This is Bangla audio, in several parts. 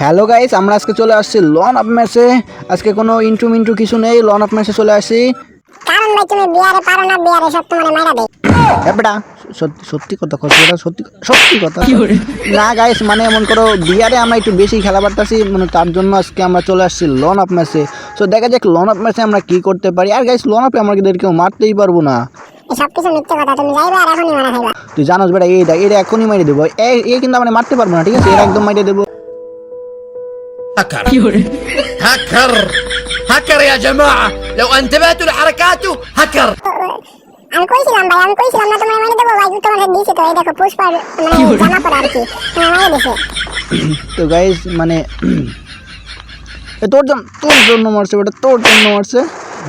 হ্যালো গাইস আমরা আজকে চলে আসছি লন আপ ম্যাচে আজকে কোনো ইন্টু মিন্টু কিছু নেই লন আপ ম্যাচে চলে আসি। কারণ ভাই তুমি বিয়ারে পারো না বিয়ারে সব তোমার মাইরা দেয় এবারটা সত্যি সত্যি কথা কথা এটা সত্যি সত্যি কথা। না গাইস মানে এমন করো বিয়ারে আমরা একটু বেশি খেলা পারতাছি মানে তার জন্য আজকে আমরা চলে আসছি লন আপ ম্যাচে সো দেখা যাক লন আপ ম্যাচে আমরা কি করতে পারি। আর গাইস লন আপে আমাদের কেউ মারতেই পারব না। এই মিথ্যে কথা তুমি যাইবা আর এখনই মারা খাইবা। তুই জানোস বেটা এই দেখ এটা এখনই মাইরে দেবো। এই কিন্তু আমরা মারতে পারব না ঠিক আছে? এর একদম মাইরে দেবো। هكر هكر هكر يا جماعة لو انتبهتوا لحركاته هكر আমি কইছিলাম ভাই আমি কইছিলাম না তোমার মাইরে দেবো ভাই তোমার দিছে তো এই দেখো পুষ্পার মানে জামা পরা আর কি তোমার মাইরে দিছে তো গাইস মানে এ তোর জন্য তোর জন্য মারছে ওটা তোর জন্য মারছে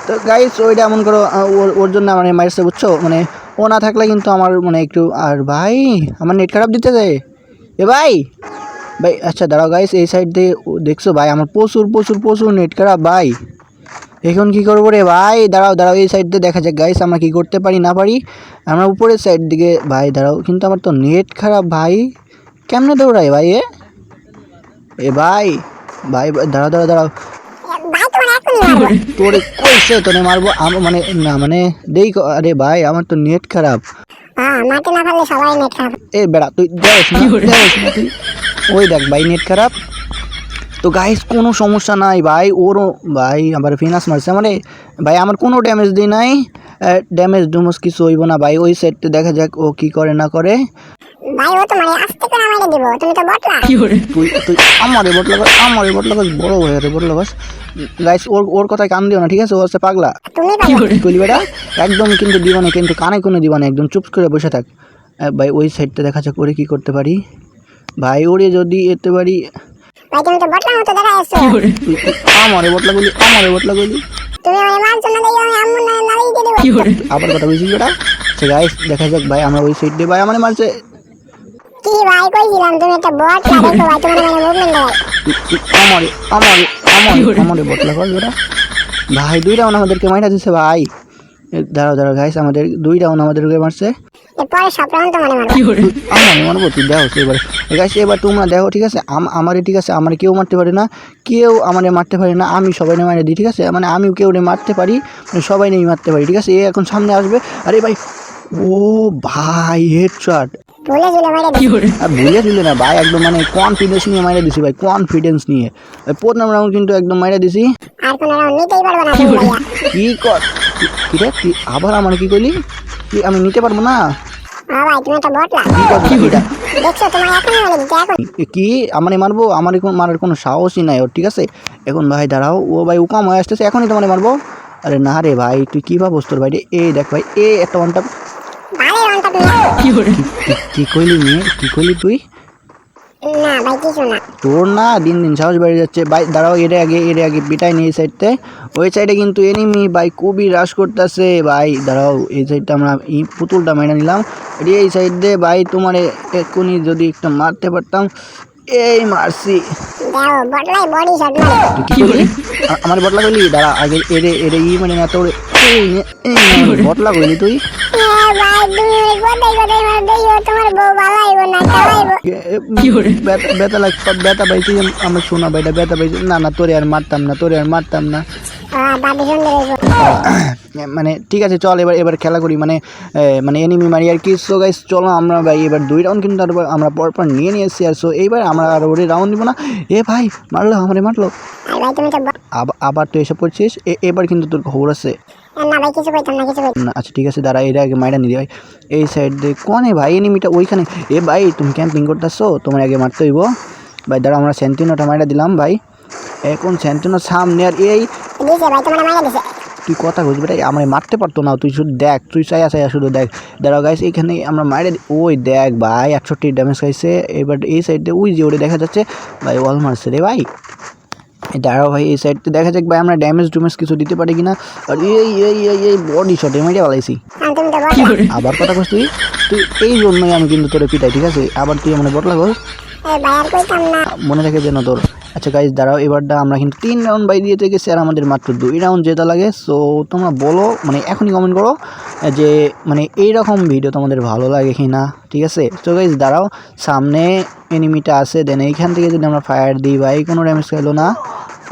তো গাইস ওইটা এমন করো আহ, ওর ওর জন্য মানে মারছে বুঝছো মানে ও না থাকলে কিন্তু আমার মানে একটু আর ভাই আমার নেট খারাপ দিতে যায় এ ভাই ভাই আচ্ছা দাঁড়াও গাইস এই সাইড দিয়ে দেখছ ভাই আমার প্রচুর প্রচুর প্রচুর নেট খারাপ ভাই। এখন কি করব রে ভাই? দাঁড়াও দাঁড়াও এই সাইড দিয়ে দেখা যাক গাইস আমরা কি করতে পারি না পারি। আমরা উপরের সাইড দিকে ভাই দাঁড়াও কিন্তু আমার তো নেট খারাপ ভাই। কেমনে দৌড়াই ভাই এ? এ ভাই ভাই দাঁড়াও দাঁড়াও দাঁড়াও। ভাই তোমার এখনই মারবো। তোরে কইছে তোরে মারবো? আম মানে না মানে দেই আরে ভাই আমার তো নেট খারাপ। হ্যাঁ না সবাই নেট খারাপ। এ বেড়া তুই দেখ তুই। ওই দেখ ভাই নেট খারাপ। তো গাইস কোনো সমস্যা নাই ভাই ওরও ভাই আবার ফিনাস মারছে মানে ভাই আমার কোনো ড্যামেজ দিই নাই। ড্যামেজ ডুমস কিছু হইব না ভাই ওই সেটতে দেখা যাক ও কি করে না করে। ভাই ও তো মানে আস্তে করে মাইরে দিব তুমি তো বটলা তুই তুই আমার বট লাগাস আমার বট লাগাস বড় হয়ে রে বট লাগাস গাইস ওর ওর কথায় কান দিও না ঠিক আছে? ও হচ্ছে পাগলা। তুমি পারো কি করলি বেটা? একদম কিন্তু দিবা না কিন্তু কানে কোনো দিবা না একদম চুপ করে বসে থাক। ভাই ওই সাইডটা দেখা যাক ওরে কি করতে পারি। ভাই ওরে যদি এতে পারি। ভাই তুমি তো বটলা মতো দেখা আমারে বটলা গলি আমারে বটলা গলি তুমি মানে মারছো না দেখি আমি আম্মু না দিয়ে দেবো। আবার কথা বলছিস বেটা? সে গাইস দেখা যাক ভাই আমরা ওই সাইড দিয়ে ভাই আমার মারছে। কি ভাই কইছিলাম তুমি একটা বটলা দেখো ভাই তোমার মানে মুভমেন্ট দেয়। তুই তুই আমারে আমারে আমারে আমারে বটলা কর বেটা। ভাই দুই রাউন্ড আমাদেরকে মাইরা দিছে ভাই। দাঁড়াও দাঁড়াও গাইস আমাদের দুই রাউন্ড আমাদেরকে মারছে। এরপরে সব রাউন্ড তো মানে মারবো আমার মারবো তুই দেখো এবার তোমরা দেখো ঠিক আছে? আম- আমারে ঠিক আছে? আমার কেউ মারতে পারে না। কেউ আমারে মারতে পারে না। আমি সবাই নিয়ে মারে দিই ঠিক আছে? মানে আমিও কেউ মারতে পারি মানে সবাই নেই মারতে পারি ঠিক আছে? এ এখন সামনে আসবে। আরে ভাই ও ভাই হেডশট। ভুলে ঝুলে না ভাই একদম মানে কনফিডেন্স নিয়ে মাইরে দিছি ভাই কনফিডেন্স নিয়ে। প্রথম রাউন্ড কিন্তু একদম মাইরে দিছি। কি কর? আবার আমার কি করলি কি আমি নিতে পারব না? ও তুমি একটা বটলা কি এটা দেখছ তোমার দিতে এখন। কি? আমারে মারবো? আমার মারার কোনো সাহসই নাই ওর ঠিক আছে? এখন ভাই দাঁড়াও। ও ভাই ও কম হয়ে আসতেছে এখনই তোমারে মারবো। আরে না রে ভাই তুই কী ভাবস তোর ভাই? রে? এই দেখ ভাই এ একটা ভালো রাউন্ডটা কি কইলি নিয়ে কি কইলি তুই? না ভাই কিছু না। তোর না দিন দিন সাহস বেড়ে যাচ্ছে। ভাই দাঁড়াও এর আগে এর আগে পিটাই নিয়ে এই সাইডতে ওই সাইডে কিন্তু এনিমি ভাই খুবই রাশ করতেছে। ভাই দাঁড়াও এই সাইডটা আমরা এই পুতুলটা মেনে নিলাম। এটি এই সাইড দিয়ে ভাই তোমার এক্ষুনি যদি একটু মারতে পারতাম এই মারছি। আমার বটলা করলি? দাঁড়া আগে এরে এরে ই মানে না তোর বটলা করলি তুই। এ ভাই তুমি মার দেইও তোমার বউ না পাইছি আমার শোনা পাইছি না না তোরে আর মারতাম না তোরে আর মারতাম না। মানে ঠিক আছে চল এবার এবার খেলা করি মানে মানে এনিমি মারি আর কি। সো গাইস চলো আমরা ভাই এবার দুই রাউন্ড কিন্তু আর আমরা পরপর নিয়ে নিয়ে এসেছি। আর সো এইবার আমরা আর ওরে রাউন্ড দিব না। এ ভাই মারলো আমারে মারলো। আবার আবার তুই এসে পড়ছিস এবার কিন্তু তোর খবর আছে। না ভাই কিছু কইতাম না কিছু কইতাম। না আচ্ছা ঠিক আছে দাঁড়া এর আগে মাইরা নিদি ভাই এই সাইড দিয়ে কোনে ভাই এনিমিটা ওইখানে? এ ভাই তুমি ক্যাম্পিং করতেছো? তোমার আগে মারতে হইব। ভাই দাঁড়া আমরা সেন্টিনোটা মাইরা দিলাম ভাই। এখন সেন্টিনো সামনে আর এই তুই কথা বুঝবি রে আমার মারতে পারতো না তুই শুধু দেখ তুই চাইয়া চাইয়া শুধু দেখ। দাঁড়াও গাইস এখানে আমরা মাইরে দি- ওই দেখ ভাই একষট্টি ড্যামেজ খাইছে। এবার এই সাইড দিয়ে ওই যে ওরে দেখা যাচ্ছে ভাই ওয়াল মারছে রে ভাই। দাঁড়াও ভাই এই সাইডতে দেখা যাক ভাই আমরা ড্যামেজ ডুমেজ কিছু দিতে পারি কিনা। আর এই এই এই এই বডি শটে তো বটলা আবার কথা কস তুই। তুই এই জন্যই আমি কিন্তু তোরে পিটাই ঠিক আছে? আবার তুই আমার বদলা কস মনে থাকে যেন তোর আচ্ছা গাইজ দাঁড়াও, এবারটা আমরা কিন্তু তিন রাউন্ড বাই দিয়ে থেকে স্যার আমাদের মাত্র দুই রাউন্ড যেটা লাগে। সো তোমরা বলো মানে এখনই কমেন্ট করো, যে মানে এইরকম ভিডিও তোমাদের ভালো লাগে কি না ঠিক আছে? তো গাইজ দাঁড়াও, সামনে এনিমিটা আছে দেন এইখান থেকে যদি আমরা ফায়ার দিই, ভাই, কোনো ড্যামেজ খেলো না।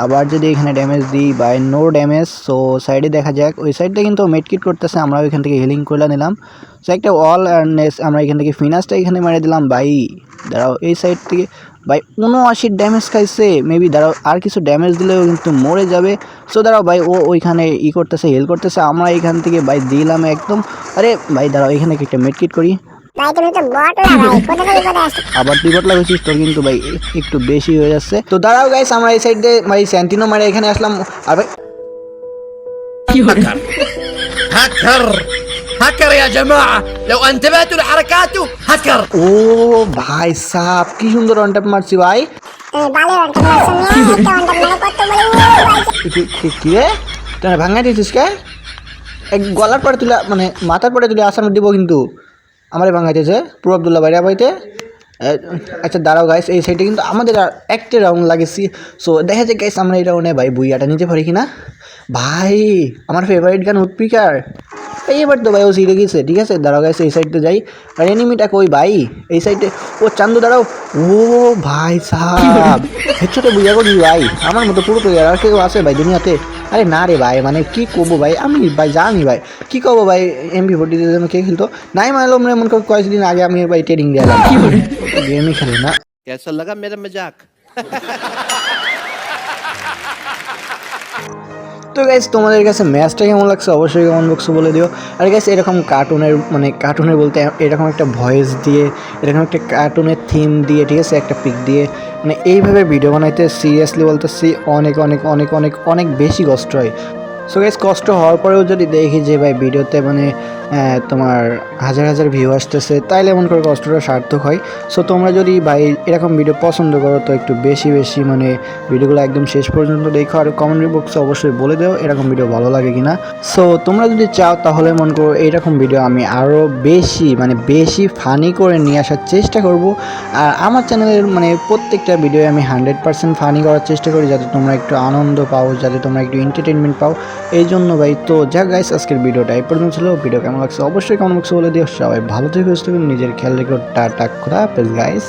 আবার যদি এখানে ড্যামেজ দিই বাই নো ড্যামেজ সো সাইডে দেখা যাক। ওই সাইডটা কিন্তু মেডকিট করতেছে আমরা ওইখান থেকে হিলিং করে নিলাম। সো একটা অল অ্যান্ডনেস আমরা এখান থেকে ফিনাসটা এখানে মেরে দিলাম বাই দাঁড়াও, এই সাইড থেকে ভাই উনআশির ড্যামেজ খাইছে মেবি দাঁড়াও, আর কিছু ড্যামেজ দিলেও কিন্তু মরে যাবে। সো দাঁড়াও ভাই ও ওইখানে ই করতেছে হেল করতেছে, আমরা এখান থেকে ভাই দিলাম একদম। আরে ভাই দাঁড়াও, এখানে একটা মেডকিট করি। ভাই তুমি তো বট না ভাই কোথা থেকে কোথায় আসছো আবার দুই বট লাগাইছিস তোর কিন্তু ভাই এ- একটু বেশি হয়ে যাচ্ছে তো দাঁড়াও গাইস আমরা এই সাইড দিয়ে ভাই স্যান্টিনো মারে এখানে আসলাম আর ভাই هكر هكر هكر يا جماعة لو انتبهتوا لحركاته هكر ও ভাই সাপ কি সুন্দর অন ট্যাপ মারছি ভাই তুমি বালে ওয়ানটা মারছো মিয়া একটা ওয়ানটা মানে কত বলে ও ভাই কি- কি- কি রে তুই ভাঙা দিয়েছিস কে এক গলার পরে তুলে মানে মাথার পরে তুলে আসার দিব কিন্তু আমারে ভাঙা দিয়েছে পুরো আবদুল্লাহ বাইরে বাড়িতে। এ, আচ্ছা দাঁড়াও গাইস এই সাইডে কিন্তু আমাদের আর একটা রাউন্ড লাগেছি সো দেখা যায় গাইস আমরা এই রাউন্ডে ভাই বুইয়াটা নিতে পারি কিনা। ভাই আমার ফেভারিট গান উৎপিকার। এই এবার তো ভাই ও সিরে গেছে ঠিক আছে? দাঁড়াও গাইস এই সাইডে যাই। আর এনিমিটা কই ভাই? এই সাইডে ও চান্দু দাঁড়াও। ও ভাই সাহাব হেডশটে বুঝা করি ভাই। আমার মতো পুরো প্লেয়ার আর কেউ আছে ভাই দুনিয়াতে। আরে না রে ভাই মানে কি করবো ভাই আমি ভাই জানি ভাই কি করবো ভাই এমপি ফোর্টি জন্য কে খেলতো নাই মানলাম এমন করে কয়েকদিন আগে আমি ভাই ট্রেনিং দিলাম গেমই খেলি না कैसा लगा मेरा मजाक তো গাইস তোমাদের কাছে ম্যাচটা কেমন লাগছে অবশ্যই কমেন্ট বক্সে বলে দিও। আর গাইস এরকম কার্টুনের মানে কার্টুনের বলতে এরকম একটা ভয়েস দিয়ে, এরকম একটা কার্টুনের থিম দিয়ে, ঠিক আছে, একটা পিক দিয়ে মানে এইভাবে ভিডিও বানাইতে সিরিয়াসলি বলতে বলতেছি, অনেক অনেক অনেক অনেক অনেক বেশি কষ্ট হয়। সো গাইস কষ্ট হওয়ার পরেও যদি দেখি যে ভাই ভিডিওতে মানে তোমার হাজার হাজার ভিউ আসতেছে, তাইলে এমন করে কষ্টটা সার্থক হয়। সো তোমরা যদি ভাই এরকম ভিডিও পছন্দ করো, তো একটু বেশি বেশি মানে ভিডিওগুলো একদম শেষ পর্যন্ত দেখো, আর কমেন্ট বক্সে অবশ্যই বলে দেও এরকম ভিডিও ভালো লাগে কিনা। সো তোমরা যদি চাও, তাহলে মনে করো এইরকম ভিডিও আমি আরও বেশি মানে বেশি ফানি করে নিয়ে আসার চেষ্টা করব। আর আমার চ্যানেলের মানে প্রত্যেকটা ভিডিও আমি হান্ড্রেড পার্সেন্ট ফানি করার চেষ্টা করি, যাতে তোমরা একটু আনন্দ পাও, যাতে তোমরা একটু এন্টারটেনমেন্ট পাও। এই জন্য ভাই, তো যা গাইস আজকের ভিডিওটা এই পর্যন্ত ছিল। ভিডিও কেমন লাগছে? অবশ্যই কমেন্ট বক্সে বলে দিও। সবাই ভালো থেকে, সুস্থ নিজের খেয়াল রেখো। টাটা, খোদা হাফেজ গাইস